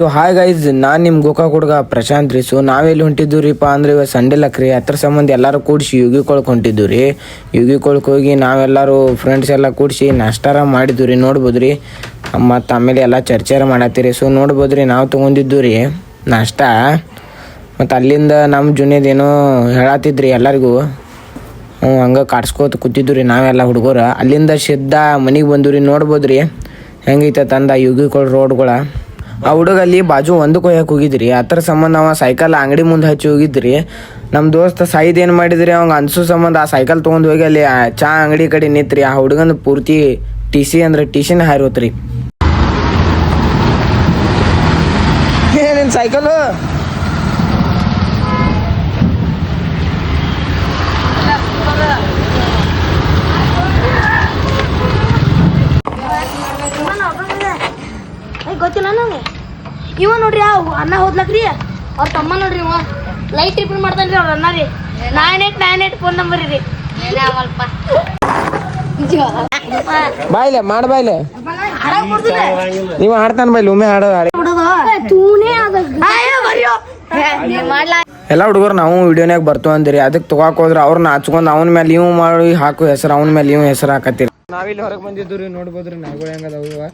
So hi guys ನಾನು ನಿಮ್ಮ ಗೋಕಾ ಹುಡುಗ ಪ್ರಶಾಂತ್ ರೀ. ಸೊ ನಾವೆಲ್ಲಿ ಹೊಂಟಿದ್ದು ರೀಪ ಅಂದ್ರೆ ಇವಾಗ ಸಂಡೆ ಲಕ್ರಿ ಅದ್ರ ಸಂಬಂಧ ಎಲ್ಲರೂ ಕೂಡಿಸಿ ಯುಗಿ ಕೊಳಕ್ ಹೊಂಟಿದ್ದು ರೀ ಯುಗಿ ಕೊಳಕ್ ಹೋಗಿ ನಾವೆಲ್ಲರೂ ಫ್ರೆಂಡ್ಸ್ ಎಲ್ಲ ಕೂಡಿಸಿ ನಾಷ್ಟಾರ ಮಾಡಿದ್ವಿ ರೀ ನೋಡ್ಬೋದ್ರಿ. ಮತ್ತು ಆಮೇಲೆ ಎಲ್ಲ ಚರ್ಚೆರ ಮಾಡತ್ತೀರಿ. ಸೊ ನೋಡ್ಬೋದ್ರಿ, ನಾವು ತೊಗೊಂಡಿದ್ದು ರೀ ನಾಷ್ಟ. ಮತ್ತು ಅಲ್ಲಿಂದ ನಮ್ಮ ಜುನಿಯದೇನೋ ಹೇಳತ್ತಿದ್ರಿ ಎಲ್ಲರಿಗೂ. ಹ್ಞೂ ಹಂಗೆ ಕಾಡ್ಸ್ಕೋತ ಕೂತಿದ್ದು ರೀ ನಾವೆಲ್ಲ ಹುಡುಗರು. ಅಲ್ಲಿಂದ ಸಿದ್ಧ ಮನೆಗೆ ಬಂದು ರೀ ನೋಡ್ಬೋದು ರೀ ಹೆಂಗೈತೆ ತಂದ ಯುಗಿಕೊಳ ರೋಡ್ಗಳ ಆ ಹುಡುಗ ಅಲ್ಲಿ ಬಾಜು ಒಂದು ಕೊಯ್ಯಕ್ಕೆ ಹೋಗಿದ್ರಿ. ಅದ್ರ ಸಂಬಂಧ ಅವ ಸೈಕಲ್ ಅಂಗಡಿ ಮುಂದೆ ಹಚ್ಚಿ ಹೋಗಿದ್ರಿ. ನಮ್ಮ ದೋಸ್ತ ಸೈದ್ ಏನು ಮಾಡಿದ್ರಿ, ಅವಂಗ ಅನ್ಸು ಸಂಬಂಧ ಆ ಸೈಕಲ್ ತೊಗೊಂಡು ಹೋಗಿ ಅಲ್ಲಿ ಚಾ ಅಂಗಡಿ ಕಡೆ ನಿಂತ್ರಿ. ಆ ಹುಡುಗನ ಪೂರ್ತಿ ಟಿ ಸಿ ಅಂದ್ರೆ ಟಿ ಸಿನ ಹಾರಿವತ್ರಿ ಏನೇನು ಸೈಕಲು? ಗೊತ್ತಿಲ್ಲ ನಂಗೆ ಇವ ನೋಡ್ರಿ ಆ ಅನ್ನ ಹೋದ್ಲಕ್ರಿ ಅವ್ರ ತಮ್ಮ ನೋಡ್ರಿ ಇವ. ಲೈಟ್ ರಿಪೇರ್ ಮಾಡ್ತಾನ್ರಿ ಅವ್ರ ಅಣ್ಣ ರೀ. Nine eight nine eight phone number ರೀ ಬಾಯ್ಲೆ ಮಾಡ ಬಾಯ್ಲೆ. ನೀವು ಆಡ್ತಾನ ಬೈಲಿ ಒಮ್ಮೆ ಆಡೋ ಆಡಿ ತೂನೇ ಬರಿಯೋ. ಎಲ್ಲ ಹುಡುಗರು ನಾವು ವಿಡಿಯೋನಾಗ ಬರ್ತು ಅಂದಿರಿ. ಅದಕ್ಕೆ ತಗೋಕ್ ಹೋದ್ರೆ ಅವ್ರನ್ನ ಹಚ್ಕೊಂಡು ಅವನ ಮೇಲೆ ಇವ್ ಮಾಡಿ ಹಾಕು ಹೆಸರು ಅವನ ಮೇಲೆ ಇವ್ ಹೆಸರು ಹಾಕತ್ತೀರಿ. ನಾವಿಲ್ಲಿ ಹೊರಗೆ ಬಂದಿದ್ದು ರೀ ನೋಡ್ಬೋದ್ರಿ ನಾವು ಹೆಂಗದಾವ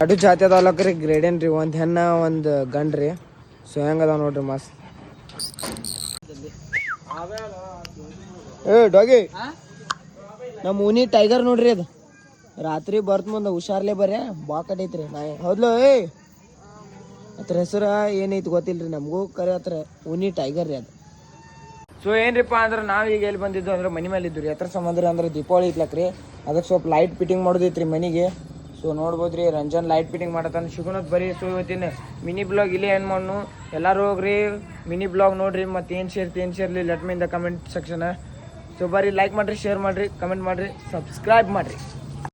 ಅಡು ಜಾತಿ ಅದಾವಲಕ್ರಿ ಗ್ರೇಡಿಯನ್ ರೀ ಒಂದು ಹೆಣ್ಣ, ಒಂದು ಗಂಡು ರೀ ಸೊ ಹೆಂಗದಾವ ನೋಡ್ರಿ ಮಸ್ತ್ ಏ, ಡೋಗಿ! ನಮ್ಮ ಊನಿ ಟೈಗರ್ ನೋಡ್ರಿ ಅದು. ರಾತ್ರಿ ಬರ್ತ ಮುಂದೆ ಹುಷಾರ್ಲೆ ಬರ್ಯ? ಬಾ ಕಟ್ಟೈತ್ರಿ ನಾ ಹೌದ್ಲು, ಏ! ಅದ್ರ ಹೆಸರು ಏನೈತಿ ಗೊತ್ತಿಲ್ರಿ ನಮಗೂ? ಕರೆ ಹತ್ರ ಉನಿ ಟೈಗರ್ ರೀ ಅದು. ಸೊ ಏನ್ರಿಪ್ಪ ಅಂದ್ರೆ ನಾವು ಈಗ ಎಲ್ಲಿ ಬಂದಿದ್ದು ಅಂದ್ರೆ ಮನೆ ಮೇಲೆ ಇದ್ದು ರೀ ಹತ್ರ ಸಂಬಂಧ ಅಂದ್ರೆ ದೀಪಾವಳಿ ಇತ್ಲಕ್ರಿ ಅದಕ್ಕೆ ಸ್ವಲ್ಪ ಲೈಟ್ ಫಿಟ್ಟಿಂಗ್ ಮಾಡೋದೈತ್ರಿ ಮನೆಗೆ. ಸೊ ನೋಡ್ಬೋದ್ರಿ, ರಂಜನ್ ಲೈಟ್ ಫಿಟಿಂಗ್ ಮಾಡತ್ತಾನ ಶುಗುನದ್ ಬರೀ ಸೊ ಇವತ್ತಿನ ಮಿನಿ ಬ್ಲಾಗ್ ಇಲ್ಲಿ ಏನು ಮಾಡ್ನು? ಎಲ್ಲರೂ ಹೋಗ್ರಿ ಮಿನಿ ಬ್ಲಾಗ್ ನೋಡ್ರಿ, ಮತ್ತೆ ಏನು ಸೇರ್ತಿ ಏನು ಸೇರ್ಲಿ let me in the comment section so ಬರೀ ಲೈಕ್ ಮಾಡ್ರಿ ಶೇರ್ ಮಾಡ್ರಿ ಕಮೆಂಟ್ ಮಾಡ್ರಿ ಸಬ್ಸ್ಕ್ರೈಬ್ ಮಾಡ್ರಿ.